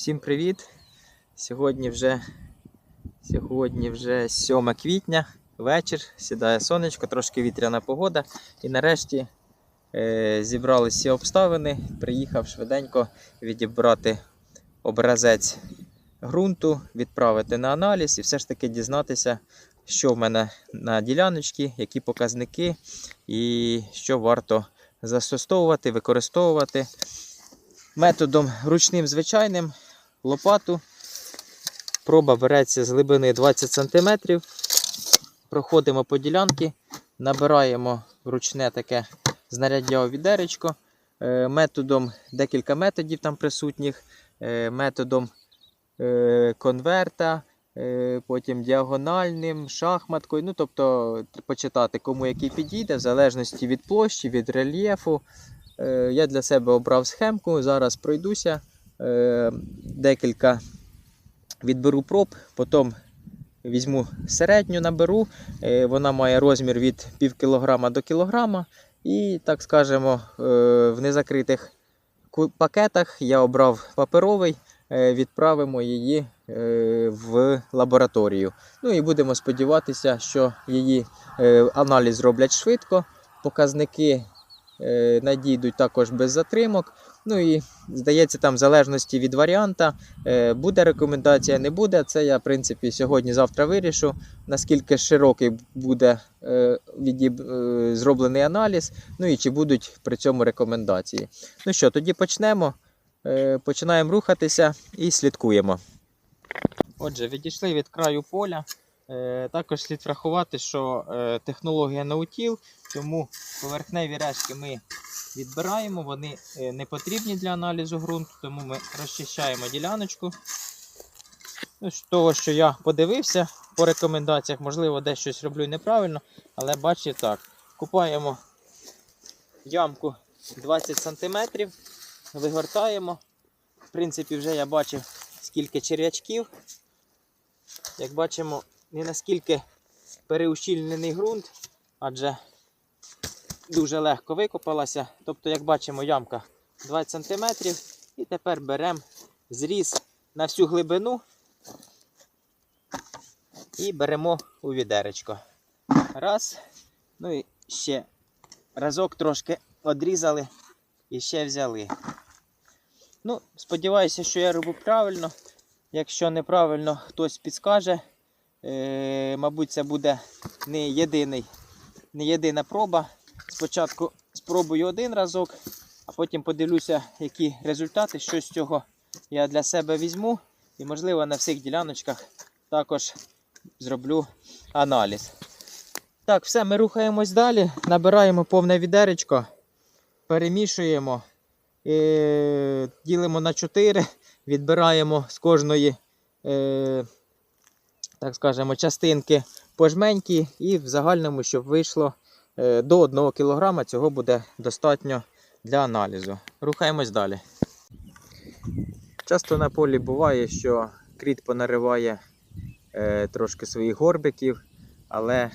Всім привіт! Сьогодні вже, сьогодні вже 7 квітня, вечір, сідає сонечко, трошки вітряна погода. І нарешті е, зібрали всі обставини. Приїхав швиденько відібрати образець ґрунту, відправити на аналіз і все ж таки дізнатися, що в мене на діляночці, які показники і що варто застосовувати, використовувати. Методом ручним звичайним лопату. Проба береться з глибини 20 см. Проходимо по ділянці, набираємо ручне таке знаряддя відеречко. Е, Методом декілька методів там присутніх. Е, Методом е, конверта, потім діагональним, шахматкою. Ну, тобто почитати, кому який підійде, в залежності від площі, від рельєфу. Я для себе обрав схемку. Зараз пройдуся. Е, Декілька відберу проб, потім візьму середню, наберу. Е, Вона має розмір від пів кілограма до кілограма. І, так скажемо, е, в незакритих пакетах я обрав паперовий. Відправимо її в лабораторію. Ну і будемо сподіватися, що її аналіз зроблять швидко, показники надійдуть також без затримок. Ну і здається, там в залежності від варіанта е, буде рекомендація, не буде. Це я, в принципі, сьогодні-завтра вирішу, наскільки широкий буде е, е, зроблений аналіз, ну і чи будуть при цьому рекомендації. Ну що, тоді почнемо. Е, починаємо рухатися і слідкуємо. Отже, відійшли від краю поля. Е, Також слід врахувати, що е, технологія наутіл, тому поверхневі решки ми відбираємо, вони е, не потрібні для аналізу ґрунту, тому ми розчищаємо діляночку. Ну, з того, що я подивився по рекомендаціях, можливо, десь щось роблю неправильно, але бачите так. Купаємо ямку 20 см, вигортаємо. В принципі, вже я бачив, скільки черв'ячків. Як бачимо, не наскільки переущільнений ґрунт, адже дуже легко викопалася. Тобто, як бачимо, ямка 20 см. І тепер беремо зріз на всю глибину і беремо у відеречко. Раз. Ну і ще разок трошки одрізали і ще взяли. Ну, сподіваюся, що я роблю правильно. Якщо неправильно, хтось підскаже. Е, мабуть, це буде не єдиний, не єдина проба. Спочатку спробую один разок, а потім подивлюся, які результати, що з цього я для себе візьму. І, можливо, на всіх діляночках також зроблю аналіз. Так, все, ми рухаємось далі. Набираємо повне відеречко, перемішуємо, е, ділимо на 4, відбираємо з кожної, е, так скажемо, частинки по жменьки і в загальному, щоб вийшло е, до 1 кг, цього буде достатньо для аналізу. Рухаємось далі. Часто на полі буває, що кріт понариває е, трошки своїх горбиків, але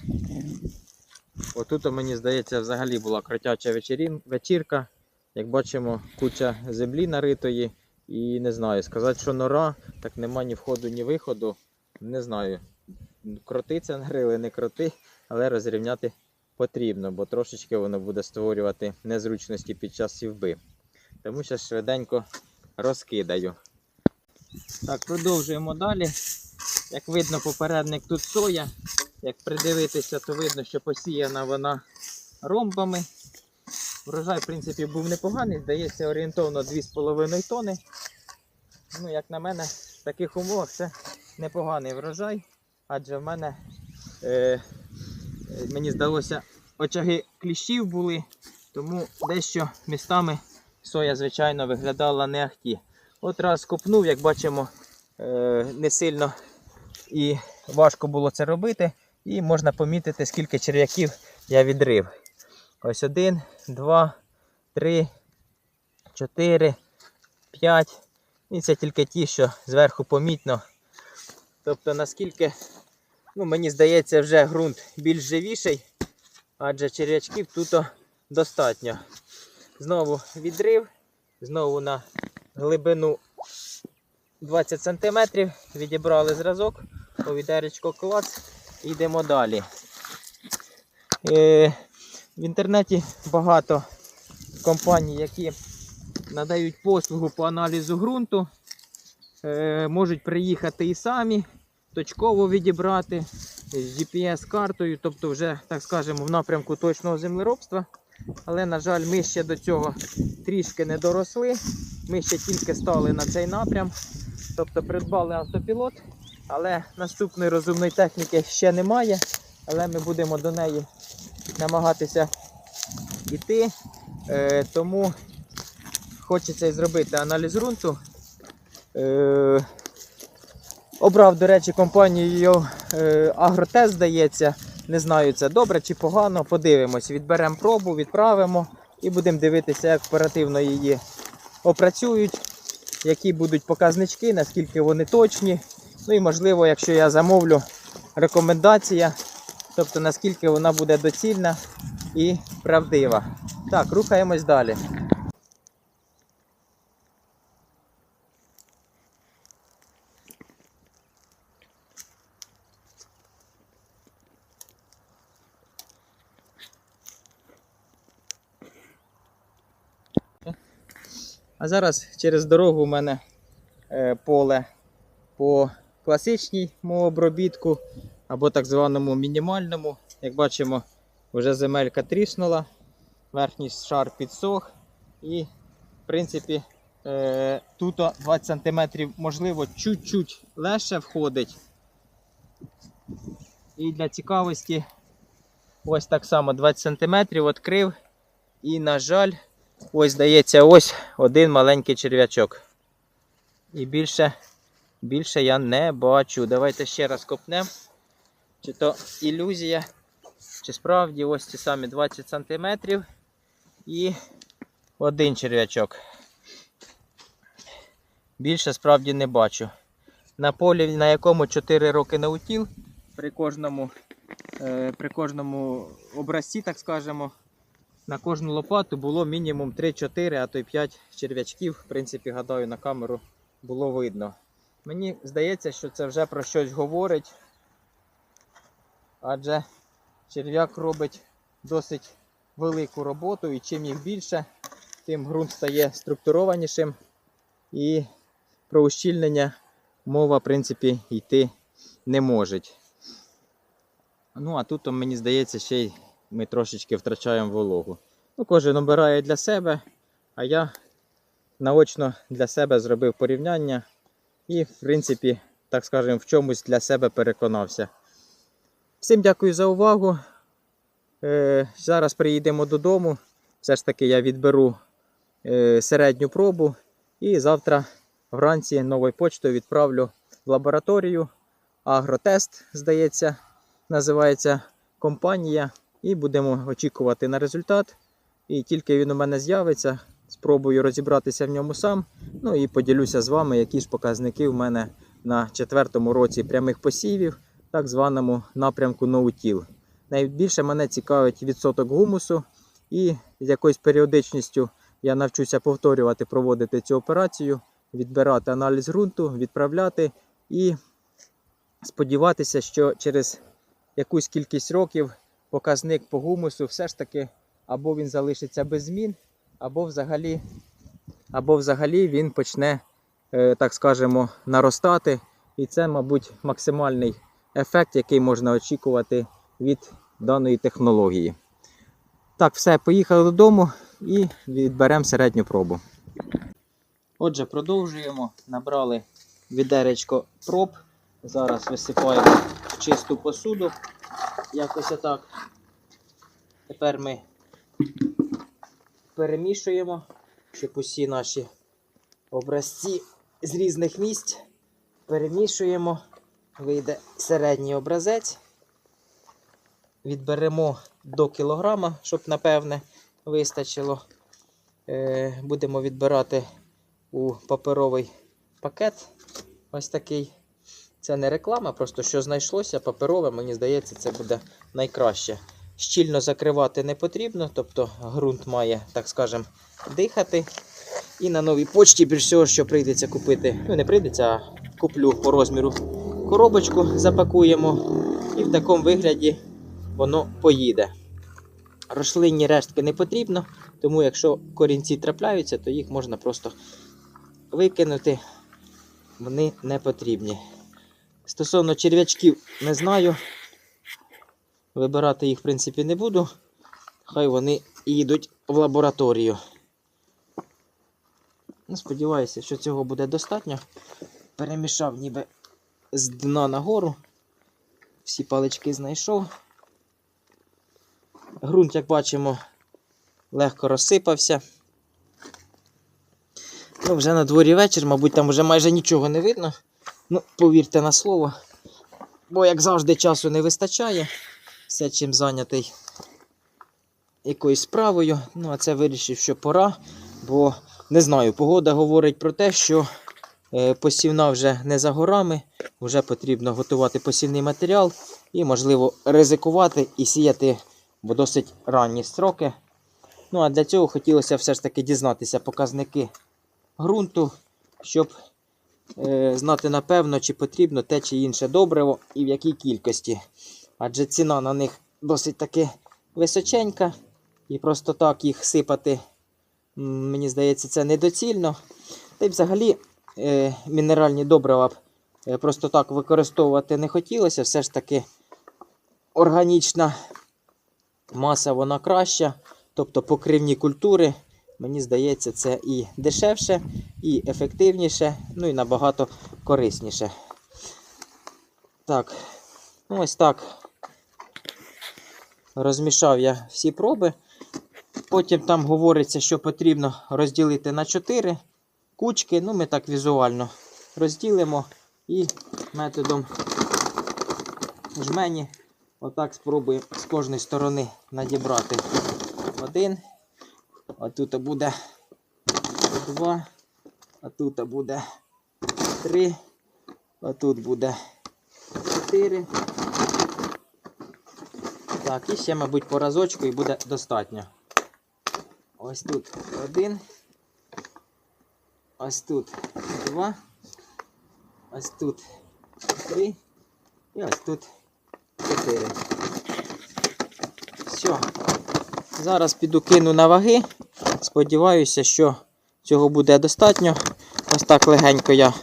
отут, мені здається, взагалі була кротяча вечірка. Як бачимо, куча землі наритої. І не знаю, сказати, що нора, так нема ні входу, ні виходу. Не знаю. Кроти це нарили, не кроти, але розрівняти потрібно, бо трошечки воно буде створювати незручності під час сівби. Тому що швиденько розкидаю. Так, продовжуємо далі. Як видно, попередник тут соя. Як придивитися, то видно, що посіяна вона ромбами. Врожай, в принципі, був непоганий, здається, орієнтовно 2,5 тони. Ну, як на мене, в таких умовах це непоганий врожай, адже в мене, е, е, мені здалося, очаги кліщів були, тому дещо містами соя, звичайно, виглядала не ахті. От раз копнув, як бачимо, е, не сильно і важко було це робити. І можна помітити, скільки черв'яків я відрив. Ось один, два, три, чотири, п'ять. І це тільки ті, що зверху помітно. Тобто, наскільки, ну, мені здається, вже ґрунт більш живіший, адже черв'ячків тут достатньо. Знову відрив, знову на глибину 20 см, відібрали зразок, повідеречко клац, і йдемо далі. Е, в інтернеті багато компаній, які надають послугу по аналізу ґрунту. Е, можуть приїхати і самі, точково відібрати з GPS-картою, тобто вже, так скажемо, в напрямку точного землеробства. Але, на жаль, ми ще до цього трішки не доросли. Ми ще тільки стали на цей напрям. Тобто придбали автопілот, але наступної розумної техніки ще немає. Але ми будемо до неї намагатися йти. Е, тому хочеться зробити аналіз ґрунту. Е, обрав, до речі, компанію е, Агротест, здається. Не знаю, це добре чи погано. Подивимось. Відберемо пробу, відправимо і будемо дивитися, як оперативно її опрацюють, які будуть показнички, наскільки вони точні. Ну і можливо, якщо я замовлю рекомендація, тобто наскільки вона буде доцільна і правдива. Так, рухаємось далі. А зараз через дорогу у мене е, поле по класичному обробітку або так званому мінімальному. Як бачимо, вже земелька тріснула, верхній шар підсох і, в принципі, е, тут 20 см можливо чуть-чуть легше входить. І для цікавості ось так само 20 см відкрив. І, на жаль, ось здається, ось один маленький черв'ячок. І більше, більше я не бачу. Давайте ще раз копнемо. Чи то ілюзія, чи справді ось ті самі 20 см і один черв'ячок. Більше справді не бачу. На полі, на якому 4 роки наутіл, при кожному, е, при кожному образці, так скажемо, на кожну лопату було мінімум 3-4, а то й 5 черв'ячків. В принципі, гадаю, на камеру було видно. Мені здається, що це вже про щось говорить. Адже черв'як робить досить велику роботу, і чим їх більше, тим ґрунт стає структурованішим. І про ущільнення мова, в принципі, йти не може. Ну, а тут, мені здається, ще й ми трошечки втрачаємо вологу. Ну, кожен обирає для себе, а я наочно для себе зробив порівняння і, в принципі, так скажемо, в чомусь для себе переконався. Всім дякую за увагу. Е, зараз приїдемо додому. Все ж таки я відберу е, середню пробу і завтра вранці новою почтою відправлю в лабораторію. Агротест, здається, називається компанія. І будемо очікувати на результат. І тільки він у мене з'явиться, спробую розібратися в ньому сам. Ну і поділюся з вами, які ж показники в мене на четвертому році прямих посівів, так званому напрямку ноутіл. Найбільше мене цікавить відсоток гумусу, і з якоюсь періодичністю я навчуся повторювати, проводити цю операцію, відбирати аналіз ґрунту, відправляти і сподіватися, що через якусь кількість років показник по гумусу все ж таки або він залишиться без змін, або взагалі, або взагалі він почне, е, так скажемо, наростати. І це, мабуть, максимальний ефект, який можна очікувати від даної технології. Так, все, поїхали додому і відберемо середню пробу. Отже, продовжуємо. Набрали відеречко проб. Зараз висипаємо в чисту посуду. Якось отак. Тепер ми перемішуємо, щоб усі наші образці з різних місць перемішуємо. Вийде середній образець. Відберемо до кілограма, щоб, напевне, вистачило. Е, Будемо відбирати у паперовий пакет. Ось такий. Це не реклама, просто що знайшлося паперове, мені здається, це буде найкраще. Щільно закривати не потрібно, тобто ґрунт має, так скажемо, дихати. І на новій почті більш всього, що прийдеться купити. Ну, не прийдеться, а куплю по розміру коробочку, запакуємо. І в такому вигляді воно поїде. Рослинні рештки не потрібно, тому якщо корінці трапляються, то їх можна просто викинути. Вони не потрібні. Стосовно черв'ячків, не знаю. Вибирати їх, в принципі, не буду. Хай вони їдуть в лабораторію. Ну, сподіваюся, що цього буде достатньо. Перемішав ніби з дна нагору. Всі палички знайшов. Грунт, як бачимо, легко розсипався. Ну, вже на дворі вечір, мабуть, там вже майже нічого не видно. Ну, повірте на слово. Бо, як завжди, часу не вистачає. Все чим зайнятий якоюсь справою. Ну, а це вирішив, що пора. Бо не знаю, погода говорить про те, що е, посівна вже не за горами, вже потрібно готувати посівний матеріал і, можливо, ризикувати і сіяти в досить ранні строки. Ну, а для цього хотілося все ж таки дізнатися показники ґрунту, щоб знати напевно, чи потрібно те чи інше добриво і в якій кількості. Адже ціна на них досить таки височенька, і просто так їх сипати, мені здається, це недоцільно. Та й взагалі е, мінеральні добрива б е, просто так використовувати не хотілося. Все ж таки органічна маса вона краща. Тобто покривні культури, мені здається, це і дешевше, і ефективніше, ну і набагато корисніше. Так, ну ось так. Розмішав я всі проби. Потім там говориться, що потрібно розділити на 4 кучки. Ну, ми так візуально розділимо і методом жмені отак спробуємо з кожної сторони надібрати один. А тут буде два. А тут буде три. А тут буде чотири. Так, і ще, мабуть, по разочку і буде достатньо. Ось тут один. Ось тут два. Ось тут три. І ось тут чотири. Все. Зараз піду кину на ваги. Сподіваюся, що цього буде достатньо. Ось так легенько я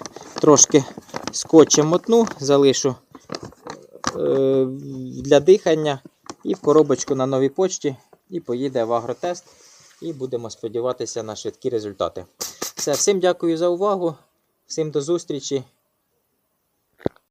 трошки скотчем мотну, залишу е, для дихання і в коробочку на новій почті. І поїде в агротест. І будемо сподіватися на швидкі результати. Все, всім дякую за увагу. Всім до зустрічі